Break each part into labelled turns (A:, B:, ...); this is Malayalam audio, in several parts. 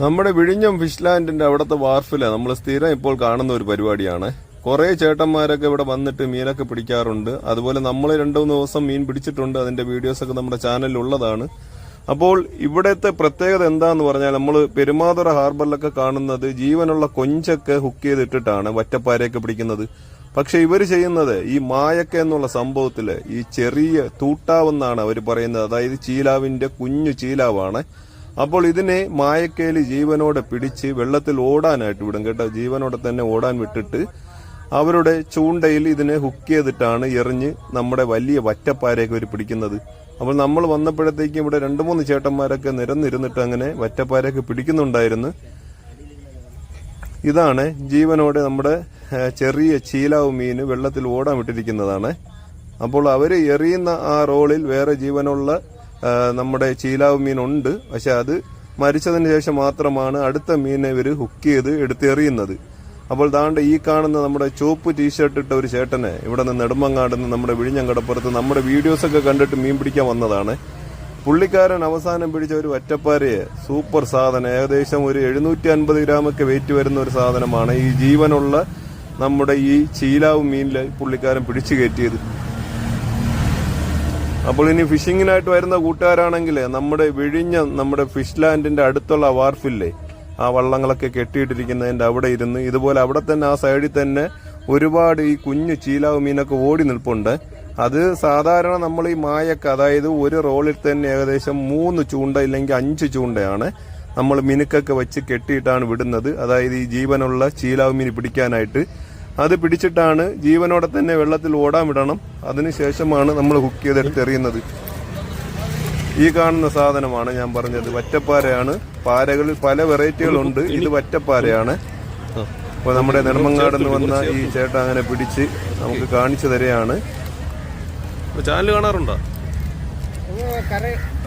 A: നമ്മുടെ വിഴിഞ്ഞം ഫിഷ് ലാൻഡിന്റെ അവിടുത്തെ വാർഫിൽ നമ്മൾ സ്ഥിരം ഇപ്പോൾ കാണുന്ന ഒരു പരിപാടിയാണ്. കുറെ ചേട്ടന്മാരൊക്കെ ഇവിടെ വന്നിട്ട് മീനൊക്കെ പിടിക്കാറുണ്ട്. അതുപോലെ നമ്മൾ രണ്ടു മൂന്ന് ദിവസം മീൻ പിടിച്ചിട്ടുണ്ട്. അതിന്റെ വീഡിയോസ് ഒക്കെ നമ്മുടെ ചാനലിൽ ഉള്ളതാണ്. അപ്പോൾ ഇവിടത്തെ പ്രത്യേകത എന്താന്ന് പറഞ്ഞാൽ നമ്മൾ പെരുമാതുറ ഹാർബറിലൊക്കെ കാണുന്നത് ജീവനുള്ള കൊഞ്ചൊക്കെ ഹുക്ക് ചെയ്തിട്ടിട്ടാണ് വറ്റപ്പാരയൊക്കെ പിടിക്കുന്നത്. പക്ഷെ ഇവർ ചെയ്യുന്നത് ഈ മായക്ക എന്നുള്ള സംഭവത്തിൽ ഈ ചെറിയ തൂട്ടാവെന്നാണ് അവർ പറയുന്നത്. അതായത് ചീലാവിന്റെ കുഞ്ഞു ചീലാവാണ്. അപ്പോൾ ഇതിനെ മായക്കേലി ജീവനോടെ പിടിച്ച് വെള്ളത്തിൽ ഓടാനായിട്ട് വിടും കേട്ടോ. ജീവനോടെ തന്നെ ഓടാൻ വിട്ടിട്ട് അവരുടെ ചൂണ്ടയിൽ ഇതിനെ ഹുക്ക് ചെയ്തിട്ടാണ് എറിഞ്ഞ് നമ്മുടെ വലിയ വറ്റപ്പാരയൊക്കെ അവർ പിടിക്കുന്നത്. അപ്പോൾ നമ്മൾ വന്നപ്പോഴത്തേക്കും ഇവിടെ രണ്ട് മൂന്ന് ചേട്ടന്മാരൊക്കെ നിരന്നിരുന്നിട്ട് അങ്ങനെ വറ്റപ്പാരയൊക്കെ പിടിക്കുന്നുണ്ടായിരുന്നു. ഇതാണ് ജീവനോടെ നമ്മുടെ ചെറിയ ചീലാവ് മീന് വെള്ളത്തിൽ ഓടാൻ വിട്ടിരിക്കുന്നതാണ്. അപ്പോൾ അവർ എറിയുന്ന ആ റോളിൽ വേറെ ജീവനുള്ള നമ്മുടെ ചീലാവ് മീൻ ഉണ്ട്. പക്ഷെ അത് മരിച്ചതിന് ശേഷം മാത്രമാണ് അടുത്ത മീനെ ഇവർ ഹുക്ക് ചെയ്ത് എടുത്തെറിയുന്നത്. അപ്പോൾ താണ്ട് ഈ കാണുന്ന നമ്മുടെ ചുവപ്പ് ടീഷർട്ട് ഇട്ട ഒരു ചേട്ടനെ ഇവിടെ നിന്ന് നെടുമ്പങ്ങാട് നിന്ന് നമ്മുടെ വിഴിഞ്ഞം കടപ്പുറത്ത് നമ്മുടെ വീഡിയോസൊക്കെ കണ്ടിട്ട് മീൻ പിടിക്കാൻ വന്നതാണ്. പുള്ളിക്കാരൻ അവസാനം പിടിച്ച ഒരു ഒറ്റപ്പാരയെ സൂപ്പർ സാധനം. ഏകദേശം ഒരു എഴുന്നൂറ്റി അൻപത് ഗ്രാമൊക്കെ വെയിറ്റ് വരുന്ന ഒരു സാധനമാണ് ഈ ജീവനുള്ള നമ്മുടെ ഈ ചീലാവ് മീനിൽ പുള്ളിക്കാരൻ പിടിച്ചു കയറ്റിയത്. അപ്പോൾ ഇനി ഫിഷിങ്ങിനായിട്ട് വരുന്ന കൂട്ടുകാരാണെങ്കിൽ നമ്മുടെ വിഴിഞ്ഞ നമ്മുടെ ഫിഷ് ലാൻഡിന്റെ അടുത്തുള്ള വാർഫില്ലേ ആ വള്ളങ്ങളൊക്കെ കെട്ടിയിട്ടിരിക്കുന്നതിന്റെ അവിടെ ഇരുന്ന് ഇതുപോലെ അവിടെ തന്നെ ആ സൈഡിൽ തന്നെ ഒരുപാട് ഈ കുഞ്ഞു ചീലാവ് മീനൊക്കെ ഓടി നിൽപ്പുണ്ട്. അത് സാധാരണ നമ്മൾ ഈ മായക്ക അതായത് ഒരു റോളിൽ തന്നെ ഏകദേശം മൂന്ന് ചൂണ്ട ഇല്ലെങ്കിൽ അഞ്ച് ചൂണ്ടയാണ് നമ്മൾ മിനുക്കൊക്കെ വെച്ച് കെട്ടിയിട്ടാണ് വിടുന്നത്. അതായത് ഈ ജീവനുള്ള ചീലാവ് മീൻ പിടിക്കാനായിട്ട് അത് പിടിച്ചിട്ടാണ് ജീവനോടെ തന്നെ വെള്ളത്തിൽ ഓടാൻ വിടണം. അതിനുശേഷമാണ് നമ്മൾ ഹുക്ക് ചെയ്തെടുത്ത് എറിയുന്നത് ഈ കാണുന്ന സാധനമാണ് ഞാൻ പറഞ്ഞത്. വറ്റപ്പാരയാണ്. പാരകളിൽ പല വെറൈറ്റികളുണ്ട് ഇത് വറ്റപ്പാരയാണ്. അപ്പോൾ നമ്മുടെ നെടുമങ്ങാട് നിന്ന് വന്ന ഈ ചേട്ടൻ അങ്ങനെ പിടിച്ച് നമുക്ക് കാണിച്ചു തരികയാണ്.
B: ചാനൽ കാണാറുണ്ടോ?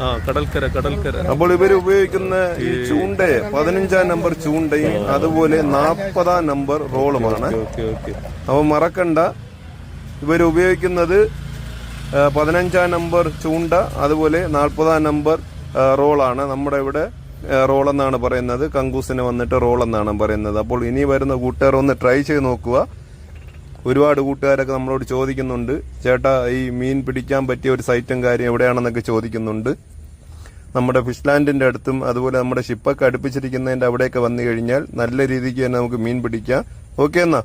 B: ആ കടൽക്കര കടൽക്കര.
A: അപ്പോൾ ഇവർ ഉപയോഗിക്കുന്ന ഈ ചൂണ്ടയെ പതിനഞ്ചാം നമ്പർ ചൂണ്ടയും അതുപോലെ നാൽപ്പതാം നമ്പർ റോളുമാണ്. അപ്പോൾ മറക്കണ്ട. ഇവർ ഉപയോഗിക്കുന്നത് പതിനഞ്ചാം നമ്പർ ചൂണ്ട അതുപോലെ നാൽപ്പതാം നമ്പർ റോളാണ്. നമ്മുടെ ഇവിടെ റോളെന്നാണ് എന്നാണ് പറയുന്നത്. കങ്കൂസിന് വന്നിട്ട് റോളെന്നാണ് പറയുന്നത്. അപ്പോൾ ഇനി വരുന്ന കൂട്ടുകാർ ഒന്ന് ട്രൈ ചെയ്ത് നോക്കുക. ഒരുപാട് കൂട്ടുകാരൊക്കെ നമ്മളോട് ചോദിക്കുന്നുണ്ട്. ചേട്ടാ ഈ മീൻ പിടിക്കാൻ പറ്റിയ ഒരു സൈറ്റും കാര്യം എവിടെയാണെന്നൊക്കെ ചോദിക്കുന്നുണ്ട്. നമ്മുടെ ഫിഷ് ലാൻഡിന്റെ അടുത്തും അതുപോലെ നമ്മുടെ ഷിപ്പൊക്കെ അടുപ്പിച്ചിരിക്കുന്നതിന്റെ അവിടെയൊക്കെ വന്നു കഴിഞ്ഞാൽ നല്ല രീതിക്ക് തന്നെ നമുക്ക് മീൻ പിടിക്കാം. ഓക്കെ എന്നാ.